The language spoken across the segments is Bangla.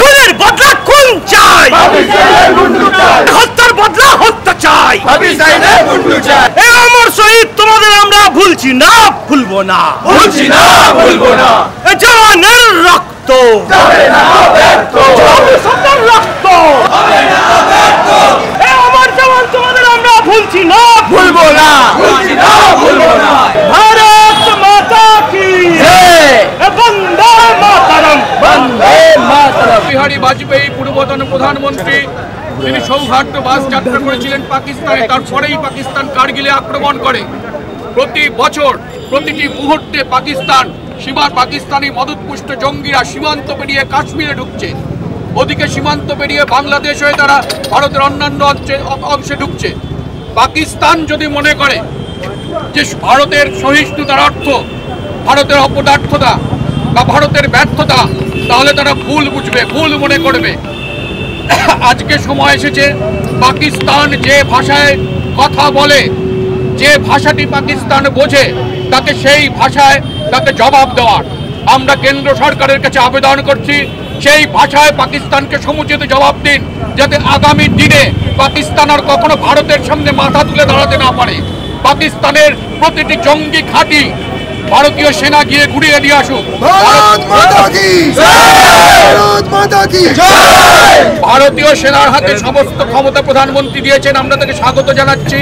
খুনের বদলা খুন চাই? হত্যার বদলা হত্যা চাই। এ অমর শহীদ, তোমাদের আমরা ভুলছি না, ভুলবো না। এ জওয়ানের রক্ত সবার রক্ত। এ আমার জওয়ান, তোমাদের আমরা ভুলছি না। প্রধানমন্ত্রী, তিনি সৌহার্দ্য বাস যাত্রা করেছিলেন পাকিস্তানে, তারপরেই পাকিস্তান কার্গিলে আক্রমণ করে। প্রতি বছর, প্রতিটি মুহূর্তে পাকিস্তান সীমার পাকিস্তানি মদতপুষ্ট জঙ্গিরা সীমান্ত পেরিয়ে কাশ্মীরে ঢুকছে। ওদিকে সীমান্ত পেরিয়ে বাংলাদেশ হয়ে তারা ভারতের অন্যান্য অংশে ঢুকছে। পাকিস্তান যদি মনে করে যে ভারতের সহিষ্ণুতার অর্থ, ভারতের অপদার্থতা বা ভারতের ব্যর্থতা, তাহলে তারা ভুল বুঝবে, ভুল মনে করবে। আজকে সময় এসেছে পাকিস্তান যে ভাষায় কথা বলে যে ভাষাটি পাকিস্তান বোঝে তাকে সেই ভাষায় তাকে জবাব দেওয়ার। আমরা কেন্দ্র সরকারের কাছে আবেদন করছি সেই ভাষায় পাকিস্তানকে সমুচিত জবাব দিন যাতে আগামী দিনে পাকিস্তান আর কখনো ভারতের সামনে মাথা তুলে দাঁড়াতে না পারে। পাকিস্তানের প্রতিটি জঙ্গি ঘাঁটি ভারতীয় সেনা গিয়ে ঘুরিয়ে দিয়ে আসুক। ভারতীয় সেনার হাতে সমস্ত ক্ষমতা প্রধানমন্ত্রী দিয়েছেন, আমরা তাকে স্বাগত জানাচ্ছি।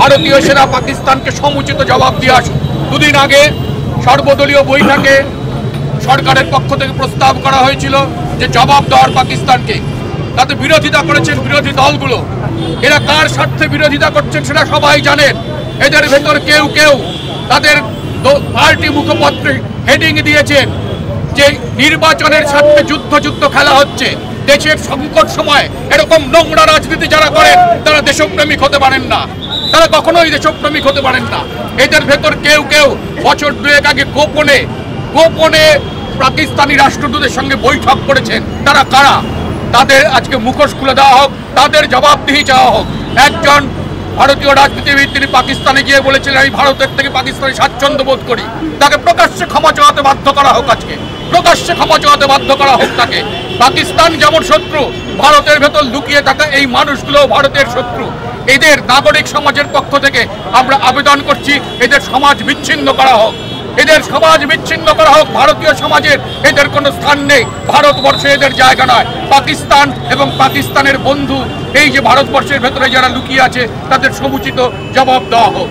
ভারতীয় সেনা পাকিস্তানকে সমুচিত জবাব দিয়ে আসুন। দুদিন আগে সর্বদলীয় বৈঠকে সরকারের পক্ষ থেকে প্রস্তাব করা হয়েছিল যে জবাব দেওয়ার পাকিস্তানকে। তাতে বিরোধিতা করেছেন বিরোধী দলগুলো। এরা কার স্বার্থে বিরোধিতা করছেন সেটা সবাই জানেন। এদের ভেতর কেউ কেউ তাদের পার্টি মুখপত্রে হেডিং দিয়েছেন যে নির্বাচনের স্বার্থে যুদ্ধ যুদ্ধ খেলা হচ্ছে। দেশের সংকট সময় এরকম নোংরা রাজনীতি যারা করেন, তারা দেশপ্রেমিক হতে পারেন না। তারা কখনোই দেশপ্রেমিক হতে পারেন না। এদের ভেতর কেউ কেউ বছর দুয়েক আগে গোপনে গোপনে পাকিস্তানি রাষ্ট্রদূতের সঙ্গে বৈঠক করেছেন। তারা কারা? তাদের আজকে মুখোশ খুলে দেওয়া হোক, তাদের জবাবদিহি চাওয়া হোক। একজন ভারতীয় রাজনীতিবিদ, তিনি পাকিস্তানে গিয়ে বলেছিলেন, আমি ভারতের থেকে পাকিস্তানে স্বাচ্ছন্দ্য বোধ করি। তাকে প্রকাশ্যে ক্ষমা চাওয়াতে বাধ্য করা হোক আজকে। প্রকাশ্যে ক্ষমা চাওয়াতে বাধ্য করা হোক তাকে। পাকিস্তান যেমন শত্রু, ভারতের ভেতর লুকিয়ে থাকা এই মানুষগুলো ভারতের শত্রু। এদের নাগরিক সমাজের পক্ষ থেকে আমরা আবেদন করছি, এদের সমাজ বিচ্ছিন্ন করা হোক। এদের সমাজ বিচ্ছিন্ন করা হোক, ভারতীয় সমাজের এদের কোনো স্থান নেই। ভারতবর্ষে এদের জায়গা নয়। পাকিস্তান এবং পাকিস্তানের বন্ধু, এই যে ভারতবর্ষের ভেতরে যারা লুকিয়ে আছে, তাদের সমুচিত জবাব দেওয়া হোক